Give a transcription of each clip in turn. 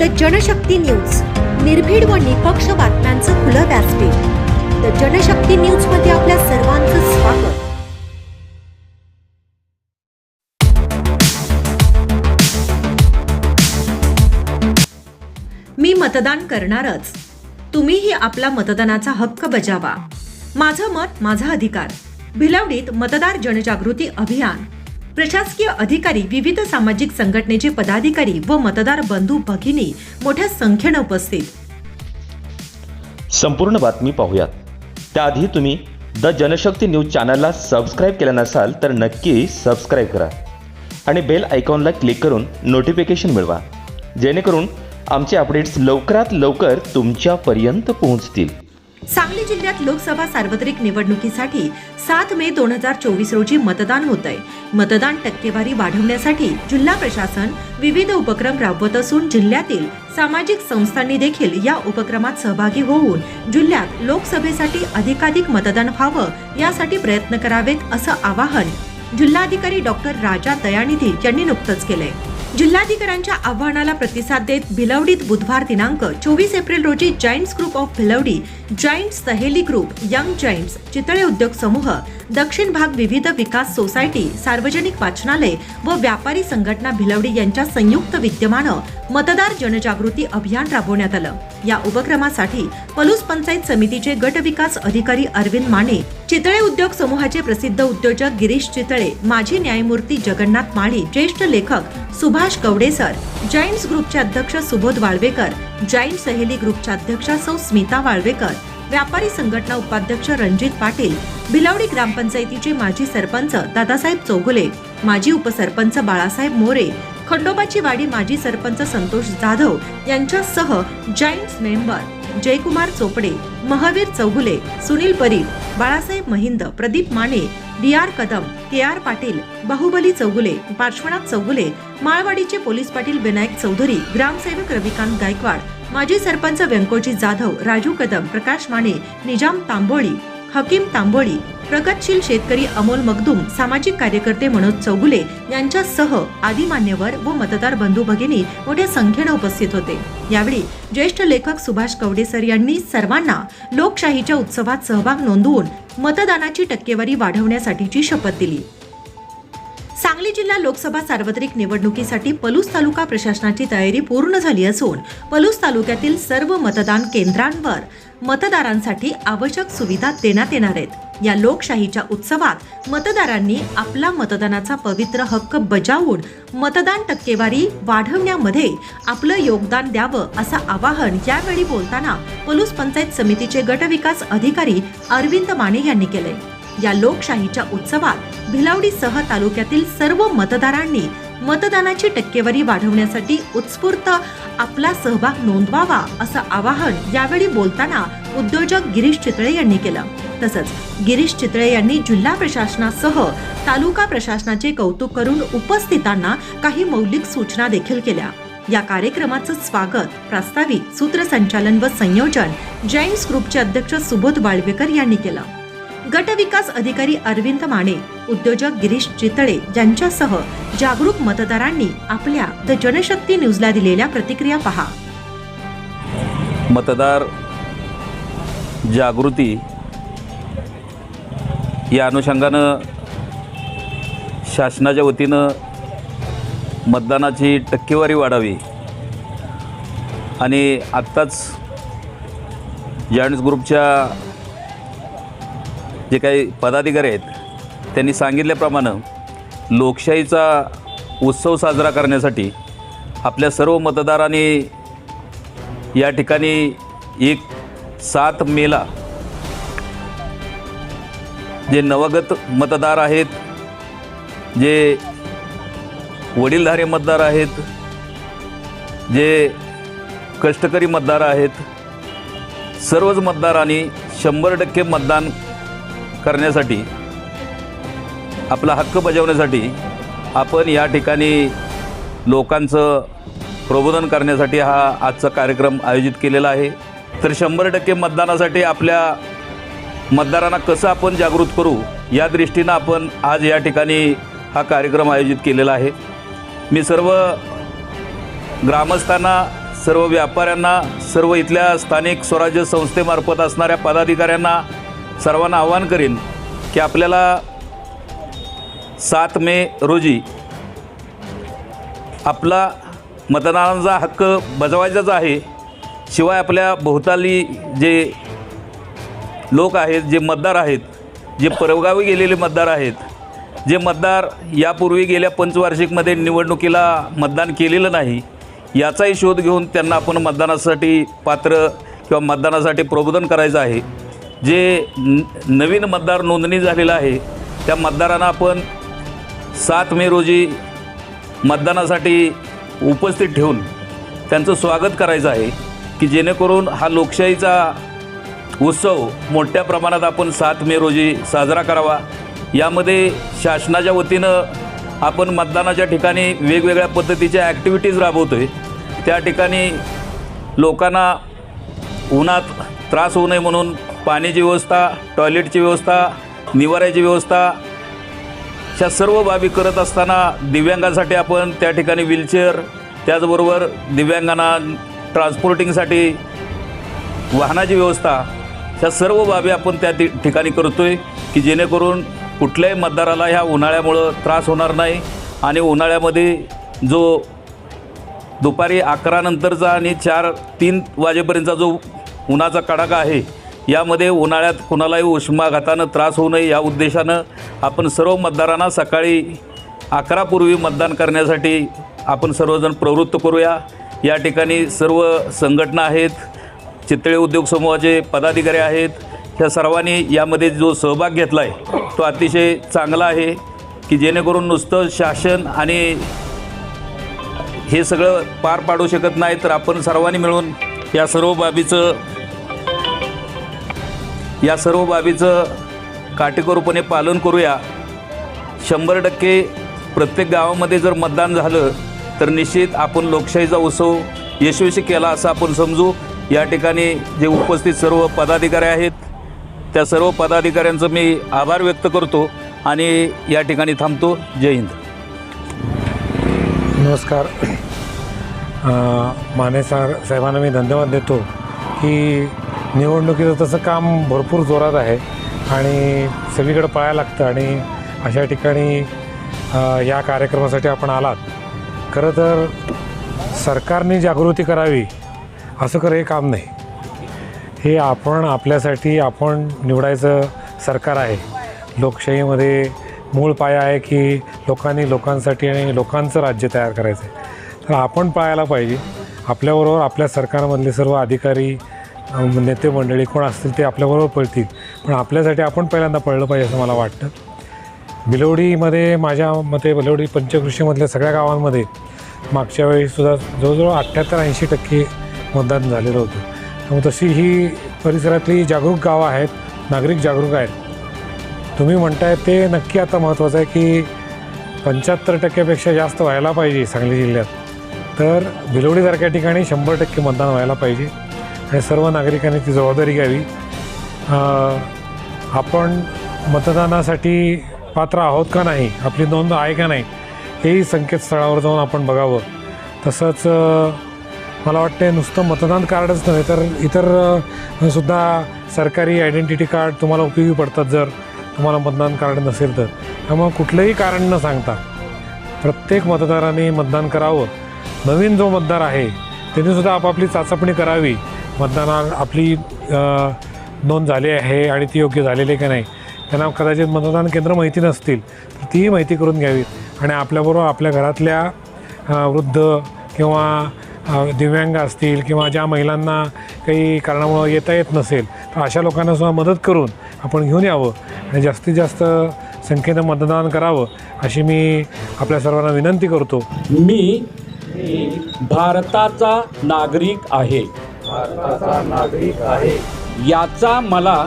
The Janshakti news. निर्भीड व निपक्ष बातम्यांचं खुलं व्यासपीठ. द जनशक्ती न्यूजमध्ये आपल्या सर्वांचं स्वागत. मी मतदान करणारच. तुम्हीही आपला मतदानाचा हक्क बजावा. माझं मत माझा अधिकार. भिलवडीत मतदार जनजागृती अभियान. प्रशासकीय अधिकारी विविध सामाजिक संघटनेचे पदाधिकारी व मतदार बंधू भगिनी मोठ्या संख्येनं उपस्थित. संपूर्ण बातमी पाहूयात. त्याआधी तुम्ही द जनशक्ती न्यूज चॅनलला सबस्क्राईब केलं नसाल तर नक्की सबस्क्राईब करा. आणि बेल आयकॉनला क्लिक करून नोटिफिकेशन मिळवा. जेणेकरून आमचे अपडेट्स लवकरात लवकर तुमच्यापर्यंत पोहोचतील. सांगली जिल्ह्यात लोकसभा सार्वत्रिक निवडणुकीसाठी सात मे दोन हजार चोवीस रोजी मतदान होत आहे मतदान टक्केवारी वाढवण्यासाठी जिल्हा प्रशासन विविध उपक्रम राबवत असून जिल्ह्यातील सामाजिक संस्थांनी देखील या उपक्रमात सहभागी होऊन जिल्ह्यात लोकसभेसाठी अधिकाधिक मतदान व्हावं यासाठी प्रयत्न करावेत असं आवाहन जिल्हाधिकारी डॉक्टर राजा दयानिधी यांनी नुकतंच केलंय. जिल्हाधिकाऱ्यांच्या आव्हानाला प्रतिसाद देत भिलवडीत बुधवार दिनांक चोवीस एप्रिल रोजी giants group of Bhilwadi giants Saheli group young giants Chitale उद्योग समूह दक्षिण भाग विविध विकास सोसायटी सार्वजनिक वाचनालय व व्यापारी संघटना भिलवडी यांच्या संयुक्त विद्यमानं मतदार जनजागृती अभियान राबवण्यात आलं. या उपक्रमासाठी पलूस पंचायत समितीचे गट विकास अधिकारी अरविंद माने चितळे उद्योग समूहाचे प्रसिद्ध उद्योजक गिरीश चितळे माजी न्यायमूर्ती जगन्नाथ माळी ज्येष्ठ लेखक सुभाष कवडेसर जायंट्स ग्रुपचे अध्यक्ष सुबोध वाळवेकर जायंट सहेली ग्रुपच्या अध्यक्षा सौ स्मिता वाळवेकर व्यापारी संघटना उपाध्यक्ष रणजित पाटील भिलवडी ग्रामपंचायतीचे माजी सरपंच दादासाहेब चौगुले माजी उपसरपंच बाळासाहेब मोरे खंडोबाची वाडी माजी सरपंच संतोष जाधव यांच्यासह giants member Jaykumar Chopde Mahavir Chougule Sunil Parif Balasaheb Mahind Pradeep Mane D R Kadam K R Patil Bahubali Chougule Parshwanath Chougule माळवाडीचे police Patil Vinayak Chaudhari ग्रामसेवक रविकांत गायकवाड माजी सरपंच व्यंकोजी जाधव राजू कदम प्रकाश माने निजाम तांबोळी हकीम तांबोळी प्रगतशील शेतकरी अमोल मगदुम सामाजिक कार्यकर्ते मनोज चौगुले यांच्यासह आदी मान्यवर व मतदार बंधू भगिनी मोठ्या संख्येनं उपस्थित होते. यावेळी ज्येष्ठ लेखक सुभाष कवडेसर यांनी सर्वांना लोकशाहीच्या उत्सवात सहभाग नोंदवून मतदानाची टक्केवारी वाढवण्यासाठीची शपथ दिली. सांगली जिल्हा लोकसभा सार्वत्रिक निवडणुकीसाठी पलूस तालुका प्रशासनाची तयारी पूर्ण झाली असून पलूस तालुक्यातील सर्व मतदान केंद्रांवर मतदारांसाठी आवश्यक सुविधा देण्यात येणार आहेत. या लोकशाहीच्या उत्सवात मतदारांनी आपला मतदानाचा पवित्र हक्क बजावून मतदान टक्केवारी वाढवण्यामध्ये आपलं योगदान द्यावं असं आवाहन यावेळी बोलताना पलूस पंचायत समितीचे गटविकास अधिकारी अरविंद माने यांनी केलंय. या लोकशाहीच्या उत्सवात भिलावडीसह तालुक्यातील सर्व मतदारांनी मतदानाची टक्केवारी वाढवण्यासाठी उत्स्फूर्त आपला सहभाग नोंदवावा असं आवाहन यावेळी बोलताना उद्योजक गिरीश चितळे यांनी केलं. तसंच गिरीश चितळे यांनी जिल्हा प्रशासनासह तालुका प्रशासनाचे कौतुक करून उपस्थितांना काही मौलिक सूचना देखील केल्या. या कार्यक्रमाचं स्वागत प्रास्ताविक सूत्रसंचालन व संयोजन जैन ग्रुपचे अध्यक्ष सुबोध वाळवेकर यांनी केलं. गट विकास अधिकारी अरविंद माने उद्योजक गिरीश चितळे यांच्यासह जागरूक मतदारांनी आपल्या द जनशक्ती न्यूजला दिलेल्या प्रतिक्रिया पहा. मतदार जागृती या अनुषंगानं शासनाच्या वतीनं मतदानाची टक्केवारी वाढावी आणि आत्ताच जायंट्स ग्रुपच्या जे काही पदाधिकारी आहेत त्यांनी सांगितल्याप्रमाणे लोकशाहीचा उत्सव साजरा करण्यासाठी आपल्या सर्व मतदारांनी या ठिकाणी एक सात मेला जे नवगत मतदार आहेत जे वडीलधारी मतदार आहेत जे कष्टकरी मतदार आहेत सर्वच मतदारांनी शंभर टक्के मतदान करण्यासाठी आपला हक्क बजावण्यासाठी आपण या ठिकाणी लोकांचं प्रबोधन करण्यासाठी हा आजचा कार्यक्रम आयोजित केलेला आहे. तर शंभर टक्के मतदानासाठी आपल्या मतदारांना कसं आपण जागृत करू या दृष्टीनं आपण आज या ठिकाणी हा कार्यक्रम आयोजित केलेला आहे. मी सर्व ग्रामस्थांना सर्व व्यापाऱ्यांना सर्व इथल्या स्थानिक स्वराज्य संस्थेमार्फत असणाऱ्या पदाधिकाऱ्यांना सर्वांना आवाहन करेन की आपल्याला सात मे रोजी आपला मतदानाचा हक्क बजावायचाच आहे. शिवाय आपल्या भोवताली जे लोक आहेत जे मतदार आहेत जे परगावी गेलेले मतदार आहेत जे मतदार यापूर्वी गेल्या पंचवार्षिकमध्ये निवडणुकीला मतदान केलेलं नाही याचाही शोध घेऊन त्यांना आपण मतदानासाठी पात्र किंवा मतदानासाठी प्रबोधन करायचं आहे. जे न नवीन मतदार नोंदणी झालेलं आहे त्या मतदारांना आपण सात मे रोजी मतदानासाठी उपस्थित ठेवून त्यांचं स्वागत करायचं आहे की जेणेकरून हा लोकशाहीचा उत्सव मोठ्या प्रमाणात आपण सात मे रोजी साजरा करावा. यामध्ये शासनाच्या वतीनं आपण मतदानाच्या ठिकाणी वेगवेगळ्या पद्धतीच्या ॲक्टिव्हिटीज राबवतो आहे त्या ठिकाणी लोकांना उन्हात त्रास होऊ नये म्हणून पाण्याची व्यवस्था टॉयलेटची व्यवस्था निवाऱ्याची व्यवस्था ह्या सर्व बाबी करत असताना दिव्यांगांसाठी आपण त्या ठिकाणी व्हीलचेअर त्याचबरोबर दिव्यांगांना ट्रान्सपोर्टिंगसाठी वाहनाची व्यवस्था ह्या सर्व बाबी आपण त्या ति- ठिकाणी करतो आहे की जेणेकरून कुठल्याही मतदाराला ह्या उन्हाळ्यामुळं त्रास होणार नाही आणि उन्हाळ्यामध्ये जो दुपारी अकरानंतरचा आणि चार तीन वाजेपर्यंतचा जो उन्हाचा कडाका आहे यामध्ये उन्हाळ्यात कुणालाही उष्माघातानं त्रास होऊ नये या उद्देशानं आपण सर्व मतदारांना सकाळी अकरापूर्वी मतदान करण्यासाठी आपण सर्वजण प्रवृत्त करूया. या ठिकाणी सर्व संघटना आहेत चितळे उद्योग समूहाचे पदाधिकारी आहेत. ह्या सर्वांनी यामध्ये जो सहभाग घेतला आहे तो अतिशय चांगला आहे की जेणेकरून नुसतं शासन आणि हे सगळं पार पाडू शकत नाही तर आपण सर्वांनी मिळून या सर्व बाबीचं या सर्व बाबीचं काटेकोरपणे पालन करूया. शंभर टक्के प्रत्येक गावामध्ये जर मतदान झालं तर निश्चित आपण लोकशाहीचा उत्सव यशस्वी केला असं आपण समजू. या ठिकाणी जे उपस्थित सर्व पदाधिकारी आहेत त्या सर्व पदाधिकाऱ्यांचं मी आभार व्यक्त करतो आणि या ठिकाणी थांबतो. जय हिंद. नमस्कार. माने सर साहेबांना मी धन्यवाद देतो की निवडणुकीचं तसं काम भरपूर जोरात आहे आणि सगळीकडे पळायला लागतं आणि अशा ठिकाणी या कार्यक्रमासाठी आपण आलात. खरं तर सरकारने जागृती करावी असं खरं हे काम नाही. हे आपण आपल्यासाठी आपण निवडायचं सरकार आहे. लोकशाहीमध्ये मूळ पाया आहे की लोकांनी लोकांसाठी आणि लोकांचं राज्य तयार करायचं आहे तर आपण पाहायला पाहिजे. आपल्याबरोबर आपल्या सरकारमधले सर्व अधिकारी नेते मंडळी कोण असतील ते आपल्याबरोबर पळतील. पण आपल्यासाठी आपण पहिल्यांदा पळलं पाहिजे असं मला वाटतं. बिलवडीमध्ये माझ्या मते बिलवडी पंचकृषीमधल्या सगळ्या गावांमध्ये मागच्या वेळीसुद्धा जवळजवळ अठ्ठ्याहत्तर ऐंशी टक्के मतदान झालेलं होतं. त्यामुळे तशी ही परिसरातली जागरूक गावं आहेत नागरिक जागरूक आहेत. तुम्ही म्हणताय ते नक्की आता महत्त्वाचं आहे की पंच्याहत्तर टक्क्यापेक्षा जास्त व्हायला पाहिजे सांगली जिल्ह्यात. तर भिलवडीसारख्या ठिकाणी शंभर टक्के मतदान व्हायला पाहिजे. या सर्व नागरिकांनी ती जबाबदारी घ्यावी. आपण मतदानासाठी पात्र आहोत का नाही आपली नोंद आहे का नाही हेही संकेतस्थळावर जाऊन आपण बघावं. तसंच मला वाटते नुसतं मतदान कार्डच नव्हे तर इतर सुद्धा सरकारी आयडेंटिटी कार्ड तुम्हाला उपयोगी पडतात जर तुम्हाला मतदान कार्ड नसेल तर. त्यामुळं कुठलंही कारण न सांगता प्रत्येक मतदाराने मतदान करावं. नवीन जो मतदार आहे त्यांनीसुद्धा आपापली चाचपणी करावी. मतदानात आपली नोंद झाली आहे आणि ती योग्य झालेली का नाही त्यांना कदाचित मतदान केंद्र माहिती नसतील तर तीही माहिती करून घ्यावी. आणि आपल्याबरोबर आपल्या घरातल्या वृद्ध किंवा दिव्यांग असतील किंवा ज्या महिलांना काही कारणामुळं येता येत नसेल तर अशा लोकांना सुद्धा मदत करून आपण घेऊन यावं आणि जास्तीत जास्त संख्येनं मतदान करावं अशी मी आपल्या सर्वांना विनंती करतो. मी भारताचा नागरिक आहे. नागरिक आहे. याचा मला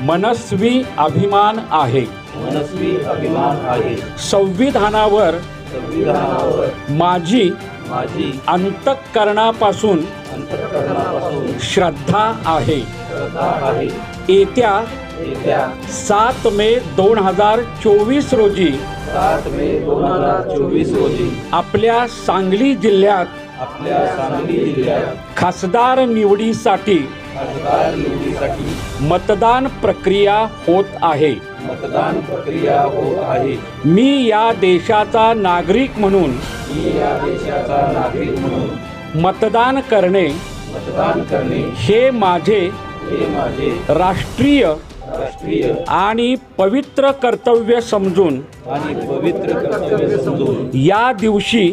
मनस्वी अभिमान आहे. मनस्वी अभिमान आहे. संविधानावर संविधानावर माझी माझी अंतःकरणापासून अंतःकरणापासून श्रद्धा आहे. श्रद्धा आहे. येत्या येत्या सात मे दोन हजार चोवीस रोजी सात मे दोन हजार चोवीस रोजी आपल्या सांगली जिल्ह्यात आपल्या सांगली जिल्ह्यात. खासदार निवडीसाठी खासदार निवडीसाठी मतदान प्रक्रिया होत आहे. मतदान प्रक्रिया होत आहे. मी या देशाचा नागरिक म्हणून मी या देशाचा नागरिक म्हणून मतदान करणे मतदान करणे हे माझे हे माझे राष्ट्रीय राष्ट्रीय आणि पवित्र कर्तव्य समजून आणि पवित्र कर्तव्य समजून या दिवशी या दिवशी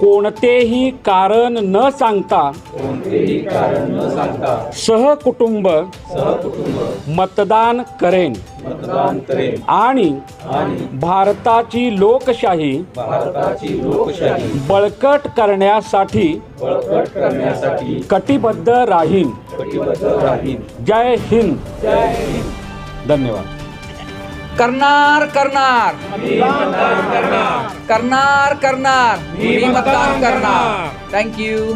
कोणतेही कारण न सांगता कोणतेही कारण न सांगता सहकुटुंब सहकुटुंब मतदान करेन. मतदान करेन. आणि भारताची लोकशाही भारताची लोकशाही बळकट करण्यासाठी बळकट करण्यासाठी कटिबद्ध राहीन. कटिबद्ध राहील जय हिंद. जय हिंद. धन्यवाद. करणार करणार. करणार करणार. मी मतदान करणार. थँक्यू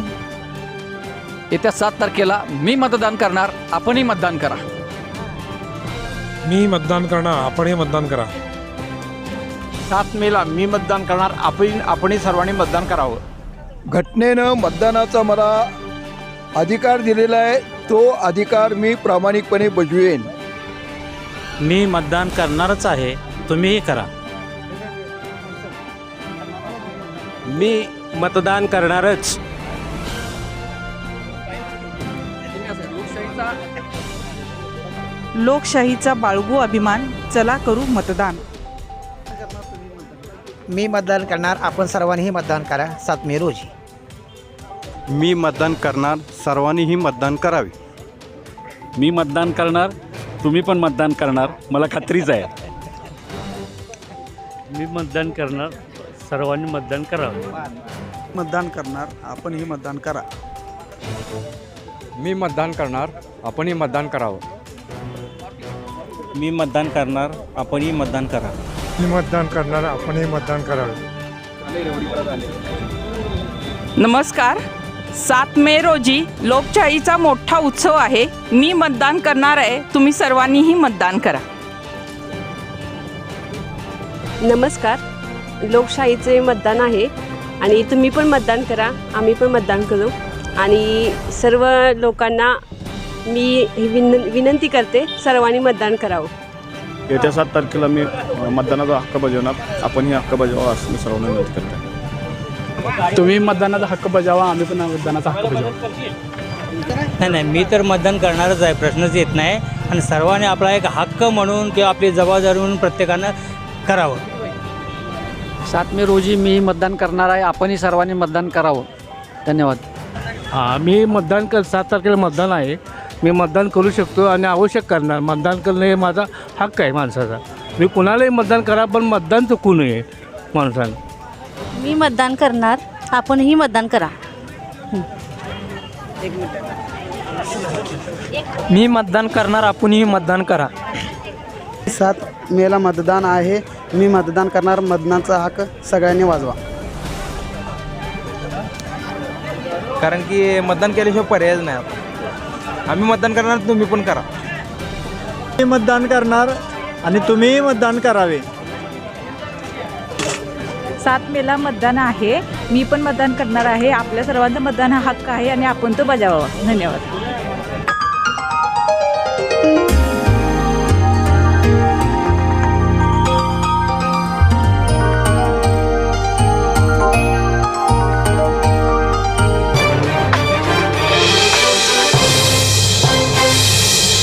येत्या सात तारखेला मी मतदान करणार आपणही मतदान करा. मी मतदान करणार आपणही मतदान करा. सात मेला मी मतदान करणार आपण आपणही सर्वांनी मतदान करावं. घटनेनं मतदानाचा मला अधिकार दिलेला आहे तो अधिकार मी प्रामाणिकपणे बजवेन. मी मतदान करणारच आहे. तुम्हीही करा. मी मतदान करणारच. लोकशाहीचा बाळगू अभिमान चला करू मतदान. मी मतदान करणार आपण सर्वांनीही मतदान करा सात मे रोजी. मी मतदान करणार सर्वांनीही मतदान करावे. मी मतदान करणार तुम्ही पण मतदान करणार. मला खात्रीच आहे. मी मतदान करणार. सर्वांनी मतदान करावं. मतदान करणार. आपणही मतदान करा. मी मतदान करणार. आपणही मतदान करावं. मी मतदान करणार. आपणही मतदान करा. मी मतदान करणार. आपणही मतदान करावे. नमस्कार. सात मे रोजी लोकशाहीचा मोठा उत्सव आहे. मी मतदान करणार आहे. तुम्ही सर्वांनीही मतदान करा. नमस्कार. लोकशाहीचे मतदान आहे आणि तुम्ही पण मतदान करा. आम्ही पण मतदान करू. आणि सर्व लोकांना मी ही विन विनंती करते सर्वांनी मतदान करावं. येत्या सात तारखेला मी मतदानाचा हक्क बजावणार. आपणही हक्क बजावा असं मी सर्वांना विनंती करतो तुम्ही मतदानाचा हक्क बजावा आम्ही पण मतदानाचा हक्क बजावा. नाही नाही मी तर मतदान करणारच आहे प्रश्नच येत नाही. आणि सर्वांनी आपला एक हक्क म्हणून किंवा आपली जबाबदारी म्हणून प्रत्येकानं करावं. सात मे रोजी मी मतदान करणार आहे आपणही सर्वांनी मतदान करावं. धन्यवाद. हां मी मतदान कर सात तारखेला मतदान आहे. मी मतदान करू शकतो आणि आवश्यक करणार मतदान करणं हे माझा हक्क आहे माणसाचा. मी कुणालाही मतदान करा पण मतदान चुकू नये माणसानं मी मतदान करणार आपणही मतदान करा. मी मतदान करणार आपणही मतदान करा. सात मेला मतदान आहे. मी मतदान करणार मतदानाचा हक्क सगळ्यांनी वाजवा. कारण की मतदान केल्याशिवाय पर्यायच नाही आम्ही मतदान करणार तुम्ही पण करा. मी मतदान करणार आणि तुम्हीही मतदान करावे. सात मेला मतदान आहे. मी पण मतदान करणार आहे. आपल्या सर्वांचा मतदान हा हक्क आहे आणि आपण तो बजावावा. धन्यवाद.